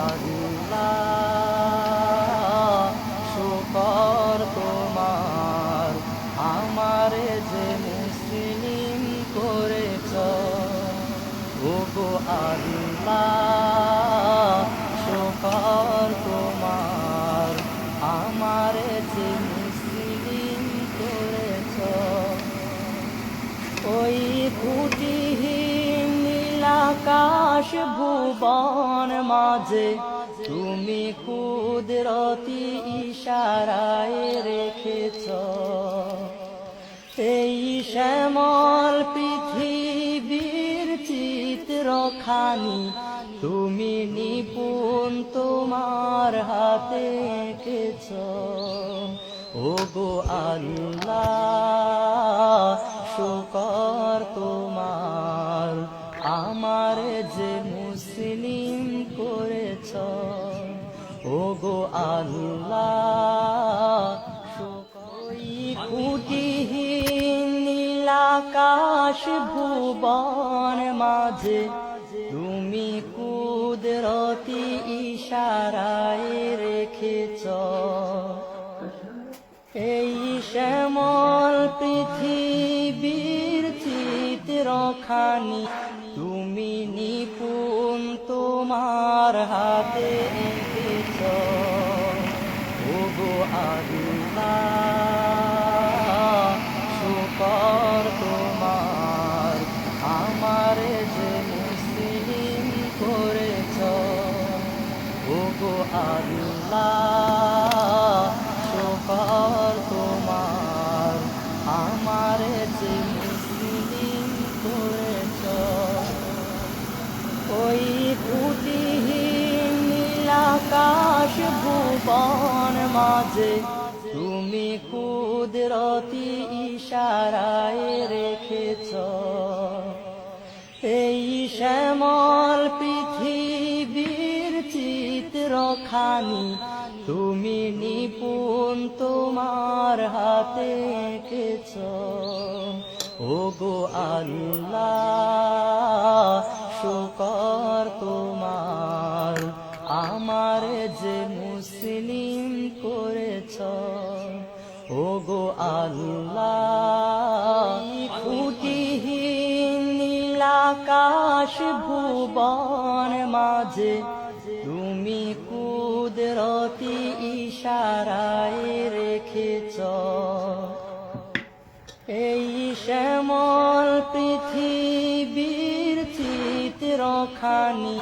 ওগো নীলাকাশ ভুবন মাঝে, তুমি কুদরতি ইশারায় রেখেছ। এই শ্যামল পৃথিবীর চিত্রখানি, তুমি নিপুণ তোমার হাতে এঁকেছ। ওগো আল্লাহ, শুকর তোমার আমার যে মুসলিম করেছ। ওগো আল্লাহ ওই কুটিহীন নীলাকাশ ভুবন মাঝে। তুমি কুদরতি ইশারায় রেখেছ। এই শ্যামল পৃথিবীর চিত্রখানি আল্লাহ শুকর তোমার আমার করেছ ওগো তুমি কুদরতি ইশারায় রেখেছ। এই শ্যামল পৃথিবীর চিত্রখানি তুমি নিপুণ তোমার হাতে এঁকেছ। ওগো আল্লাহ, শুকর তোমার। আমার যে মুসলিম করেছ, ওগো আল্লাহ কুটিহীন নীলাকাশ ভুবন মাঝে তুমি কুদরতি ইশারায় রেখেছ। এই শ্যামল পৃথিবীর চিত্রখানি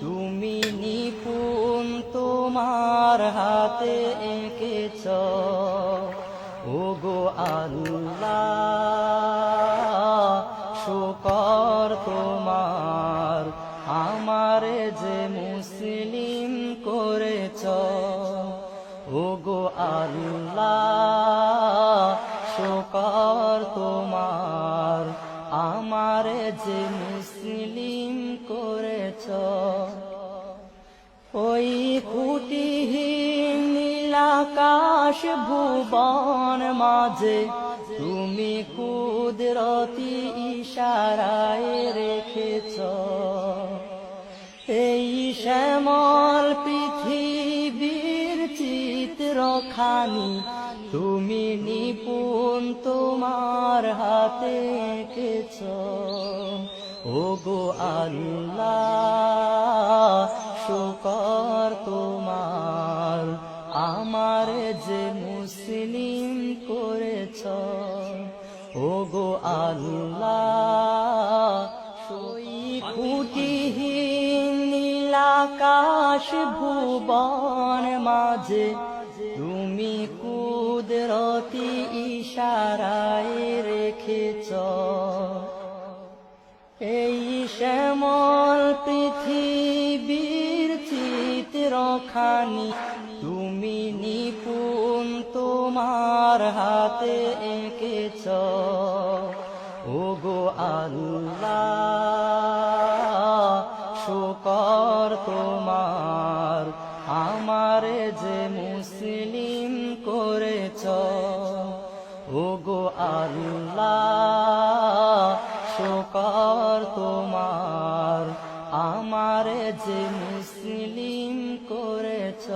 তুমি নিপুণ তোমার হাতে এঁকেছ। ওগো আল্লাহ, শুকর তোমার, আমার যে মুসলিম করেছ। ওগো আল্লাহ আমার যে মুসলিম করেছ। ওই কুটিহীন নীলাকাশ ভুবন মাঝে তুমি কুদরতি ইশারায় রেখেছ। এই শ্যামল পৃথিবীর চিত্রখানি তুমি নিপুণ তোমার হাতে এঁকেছ। ওগো আল্লাহ, শুকর তোমার, আমার যে মুসলিম করেছ। ওগো আল্লাহ, সই কুটিহীন নীলাকাশ ভুবন মাঝে তুমি কুদরতি ইশারায় রেখেছ। এই শ্যামল পৃথিবীর চিত্রখানি তুমি নিপুণ তোমার হাতে এঁকেছ। ওগো আল্লাহ, শুকর তোমার, আমার যে মুসলিম আল্লাহ, শোকর তোমার। আমার যে মুসলিম করেছ,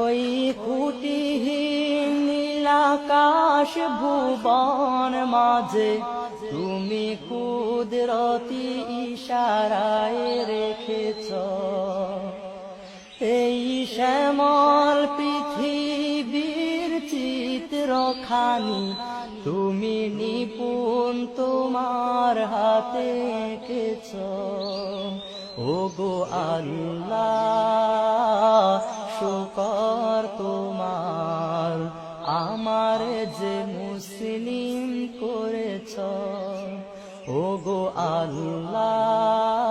ওই খুঁটিহীন নীলাকাশ ভুবন মাঝে তুমি কুদরতি ইশারায় রেখেছ। এই শ্যামল চিত্রখানি তুমি নিপুণ তোমার হাতে এঁকেছ। ও গো আল্লাহ, শুকর তোমার, আমার যে মুসলিম করেছ। ও গো আল্লাহ